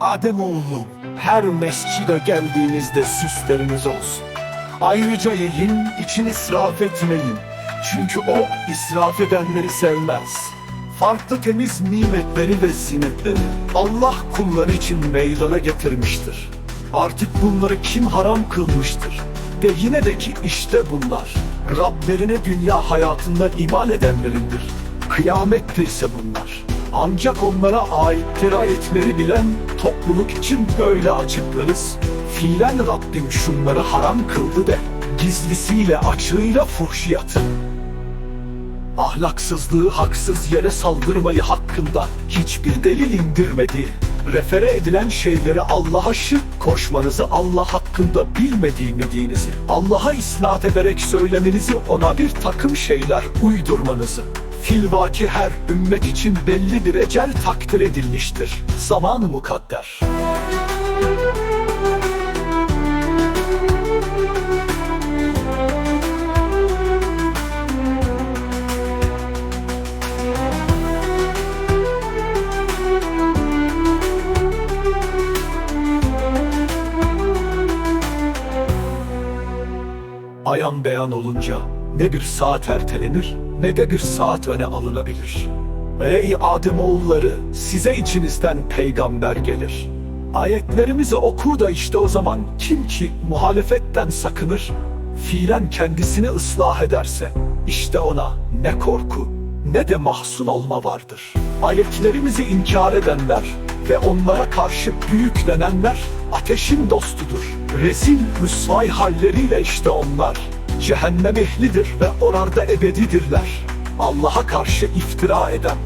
Ademoğlu, her mescide geldiğinizde süsleriniz olsun. Ayrıca yiyin, için israf etmeyin. Çünkü o israf edenleri sevmez. Farklı temiz nimetleri ve zinetleri Allah kulları için meydana getirmiştir. Artık bunları kim haram kılmıştır? Ve yine de ki işte bunlar Rablerine dünya hayatında iman edenlerindir. Kıyamette ise bunlar. Ancak onlara ait dirayetleri bilen topluluk için böyle açıklarız. Fiilen Rabbim şunları haram kıldı de gizlisiyle açığıyla fuhşiyatı. Ahlaksızlığı haksız yere saldırmayı hakkında hiçbir delil indirmedi. Refere edilen şeyleri Allah'a şirk koşmanızı Allah hakkında bilmediğinizi, Allah'a isnat ederek söylemenizi ona bir takım şeyler uydurmanızı. Filvaki her ümmet için belli bir ecel takdir edilmiştir. Zamanı mukadder. Ayan beyan olunca ne bir saat ertelenir ne de bir saat öne alınabilir. Ey Ademoğulları size içinizden peygamber gelir. Ayetlerimizi okur da işte o zaman kim ki muhalefetten sakınır, fiilen kendisini ıslah ederse işte ona ne korku ne de mahzun olma vardır. Ayetlerimizi inkar edenler ve onlara karşı büyüklenenler ateşin dostudur. Rezil müsvay halleriyle işte onlar cehennem ehlidir ve orada ebedidirler. Allah'a karşı iftira eden,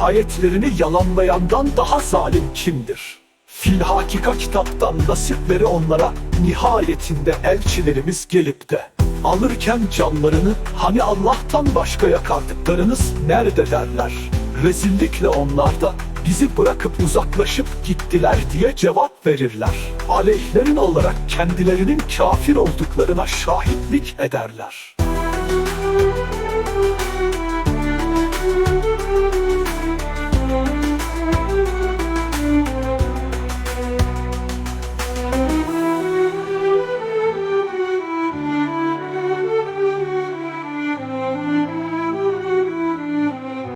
ayetlerini yalanlayandan daha zalim kimdir? Filhakika kitaptan nasipleri onlara nihayetinde elçilerimiz gelip de alırken canlarını hani Allah'tan başka yakardıklarınız nerede derler. Rezillikle onlar da bizi bırakıp uzaklaşıp gittiler diye cevap verirler. Aleyhlerin olarak kendilerinin kafir olduklarına şahitlik ederler.